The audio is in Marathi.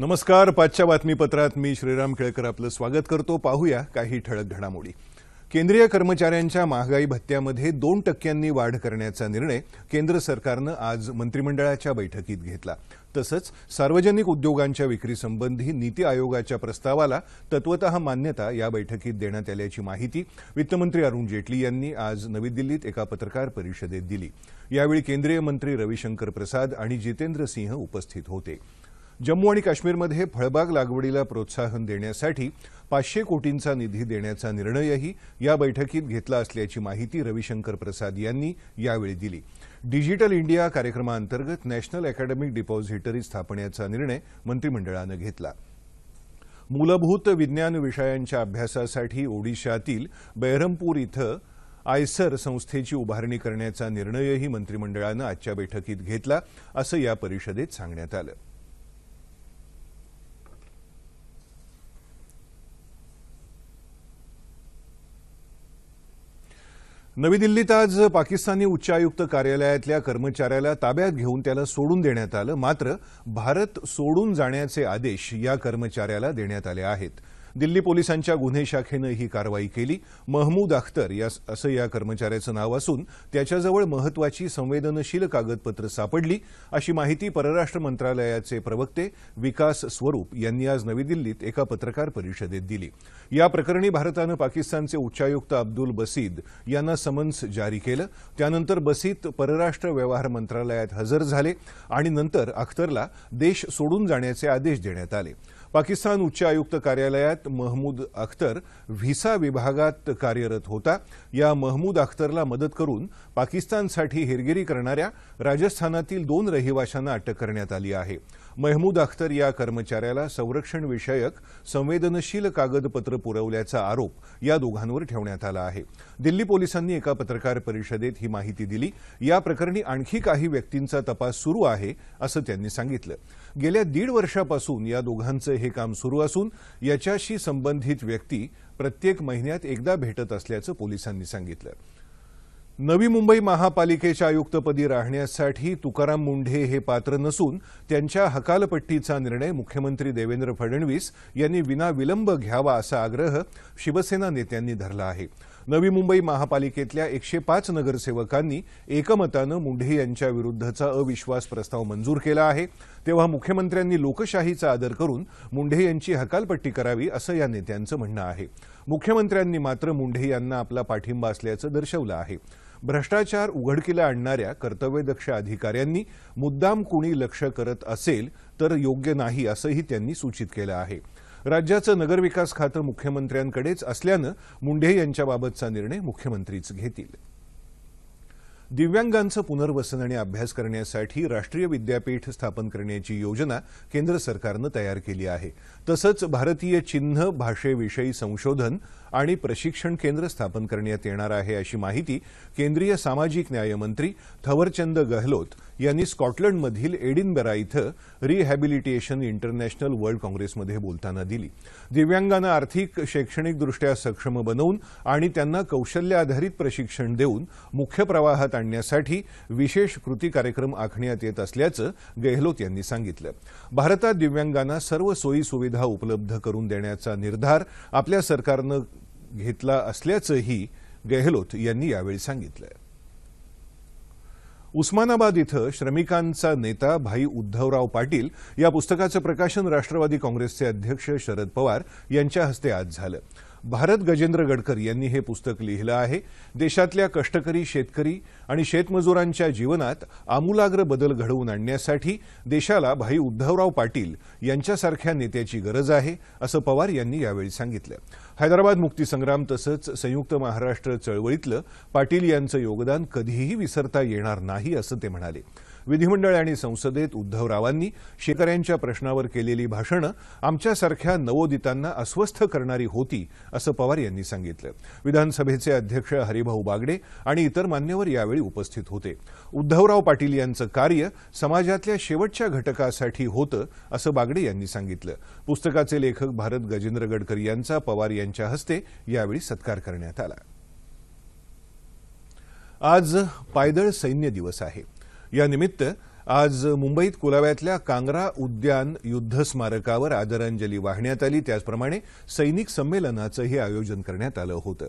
नमस्कार पाचच्या बातमीपत्रात मी श्रीराम केळकर आपलं स्वागत करतो. पाहूया काही ठळक घडामोडी. केंद्रीय कर्मचाऱ्यांच्या महागाई भत्त्यामध्ये दोन टक्क्यांनी वाढ करण्याचा निर्णय केंद्र सरकारनं आज मंत्रिमंडळाच्या बैठकीत घेतला. तसंच सार्वजनिक उद्योगांच्या विक्रीसंबंधी नीती आयोगाच्या प्रस्तावाला तत्वत मान्यता या बैठकीत देण्यात आल्याची माहिती वित्तमंत्री अरुण जेटली यांनी आज नवी दिल्लीत एका पत्रकार परिषदेत दिली. यावेळी केंद्रीय मंत्री रविशंकर प्रसाद आणि जितेंद्र सिंह उपस्थित होते. जम्मू आणि काश्मीरमध्ये फळबाग लागवडीला प्रोत्साहन देण्यासाठी पाचशे कोटींचा निधी देण्याचा निर्णयही या बैठकीत घेतला असल्याची माहिती रविशंकर प्रसाद यांनी यावेळी दिली. डिजिटल इंडिया कार्यक्रमाअंतर्गत नॅशनल अकॅडमिक डिपॉझिटरी स्थापण्याचा निर्णय मंत्रिमंडळानं घेतला. मूलभूत विज्ञान विषयांच्या अभ्यासासाठी ओडिशातील बैरमपूर इथं आयसर संस्थेची उभारणी करण्याचा निर्णयही मंत्रिमंडळानं आजच्या बैठकीत घेतला असं या परिषदेत सांगण्यात आलं. नवी दिल्लीत आज पाकिस्तानी उच्चायुक्त कार्यालयातल्या कर्मचाऱ्याला ताब्यात घेऊन त्याला सोडून देण्यात आलं. मात्र भारत सोडून जाण्याचे आदेश या कर्मचाऱ्याला देण्यात आले आहेत. दिल्ली पोलिसांच्या गुन्हे शाखेनं ही कारवाई केली. महमूद अख्तर या असं या कर्मचाऱ्याचं नाव असून त्याच्याजवळ महत्वाची संवेदनशील कागदपत्र सापडली अशी माहिती परराष्ट्र मंत्रालयाचे प्रवक्ते विकास स्वरूप यांनी आज नवी दिल्लीत एका पत्रकार परिषदेत दिली. या प्रकरणी भारतानं पाकिस्तानचे उच्चायुक्त अब्दुल बसीद यांना समन्स जारी केलं. त्यानंतर बसीद परराष्ट्र व्यवहार मंत्रालयात हजर झाले आणि नंतर अख्तरला देश सोडून जाण्याचे आदेश देण्यात आले. पाकिस्तान उच्च आयुक्त कार्यालयात महमूद अख्तर व्हिसा विभागात कार्यरत होता. या महमूद अख्तरला मदत करून पाकिस्तानसाठी हेरगिरी करणाऱ्या राजस्थानातील दोन रहिवाशांना अटक करण्यात आली आहे. महमूद अख्तर या कर्मचाऱ्याला संरक्षण विषयक संवेदनशील कागदपत्र पुरवल्याचा आरोप या दोघांवर ठेवण्यात आला आहे. दिल्ली पोलिसांनी एका पत्रकार परिषदेत ही माहिती दिली. या प्रकरणी आणखी काही व्यक्तींचा तपास सुरू आहे असं त्यांनी सांगितलं. गेल्या दीड वर्षापासून या दोघांचं हे काम सुरू असून याच्याशी संबंधित व्यक्ती प्रत्येक महिन्यात एकदा भेटत असल्याचं पोलिसांनी सांगितलं. नवी मुंबई महापालिकेच्या आयुक्तपदी राहण्यासाठी तुकाराम मुंढे हे पात्र नसून त्यांच्या हकालपट्टीचा निर्णय मुख्यमंत्री देवेंद्र फडणवीस यांनी विनाविलंब घ्यावा असा आग्रह शिवसेना नेत्यांनी धरला आहे. नवी मुंबई महापालिकेतल्या एकशे पाच नगरसेवकांनी एकमतानं मुंढे यांच्या विरुद्धचा अविश्वास प्रस्ताव मंजूर केला आहे. तेव्हा मुख्यमंत्र्यांनी लोकशाहीचा आदर करून मुंढे यांची हकालपट्टी करावी असं या नेत्यांचं म्हणणं आहे. मुख्यमंत्र्यांनी मात्र मुंढे यांना आपला पाठिंबा असल्याचं दर्शवलं आहे. भ्रष्टाचार उघडकीला आणणाऱ्या कर्तव्यदक्ष अधिकाऱ्यांनी मुद्दाम कुणी लक्ष करत असेल तर योग्य नाही असंही त्यांनी सूचित केलं आहे. राज्याचं नगरविकास खातं मुख्यमंत्र्यांकडेच असल्यानं मुंढे यांच्याबाबतचा निर्णय मुख्यमंत्रीच घेतील. दिव्यांगांचं पुनर्वसन आणि अभ्यास करण्यासाठी राष्ट्रीय विद्यापीठ स्थापन करण्याची योजना केंद्र सरकारनं तयार केली आहे. तसंच भारतीय चिन्ह भाषेविषयी संशोधन आणि प्रशिक्षण केंद्र स्थापन करण्यात येणार आहे अशी माहिती केंद्रीय सामाजिक न्यायमंत्री थवरचंद गहलोत यांनी स्कॉटलंडमधील एडिनबरा इथं रिहॅबिलिटेशन इंटरनॅशनल वर्ल्ड काँग्रेसमध्ये बोलताना दिली. दिव्यांगांना आर्थिक शैक्षणिकदृष्ट्या सक्षम बनवून आणि त्यांना कौशल्य आधारित प्रशिक्षण देऊन मुख्य प्रवाहात आणण्यासाठी विशेष कृती कार्यक्रम आखण्यात येत असल्याचं गेहलोत यांनी सांगितलं. भारतात दिव्यांगांना सर्व सोयी सुविधा उपलब्ध करून देण्याचा निर्धार आपल्या सरकारनं घेतला असल्याचंही गेहलोत यांनी यावेळी सांगितलं. उस्मानाबाद इथं श्रमिकांचा नेता भाई उद्धवराव पाटील या पुस्तकाचं प्रकाशन राष्ट्रवादी काँग्रेसचे अध्यक्ष शरद पवार यांच्या हस्ते आज झालं. भारत गजेंद्र गडकर यांनी हे पुस्तक लिहिलं आहे. देशातल्या कष्टकरी शेतकरी आणि शेतमजुरांच्या जीवनात आमूलाग्र बदल घडवून आणण्यासाठी देशाला भाई उद्धवराव पाटील यांच्यासारख्या नेत्याची गरज आहे असं पवार यांनी यावेळी सांगितलं. हैदराबाद मुक्तीसंग्राम तसंच संयुक्त महाराष्ट्र चळवळीतलं पाटील यांचं योगदान कधीही विसरता येणार नाही असं ते म्हणाले. विधिमंडळ आणि संसदेत उद्धवरावांनी शेतकऱ्यांच्या प्रश्नावर केलेली भाषणं आमच्यासारख्या नवोदितांना अस्वस्थ करणारी होती असं पवार यांनी सांगितलं. विधानसभेचे अध्यक्ष हरिभाऊ बागडे आणि इतर मान्यवर यावेळी उपस्थित होते. उद्धवराव पाटील यांचं कार्य समाजातल्या शेवटच्या घटकासाठी होतं असं बागडे यांनी सांगितलं. पुस्तकाचे लेखक भारत गजेंद्र गडकर यांचा पवार यांच्या हस्ते यावेळी सत्कार करण्यात आला. आज पायदळ सैन्य दिवस आहे. यानिमित्त आज मुंबईत कुलाव्यातल्या कांग्रा उद्यान युद्ध स्मारकावर आदरांजली वाहण्यात आली. त्याचप्रमाणे सैनिक संमेलनाचंही आयोजन करण्यात आलं होतं.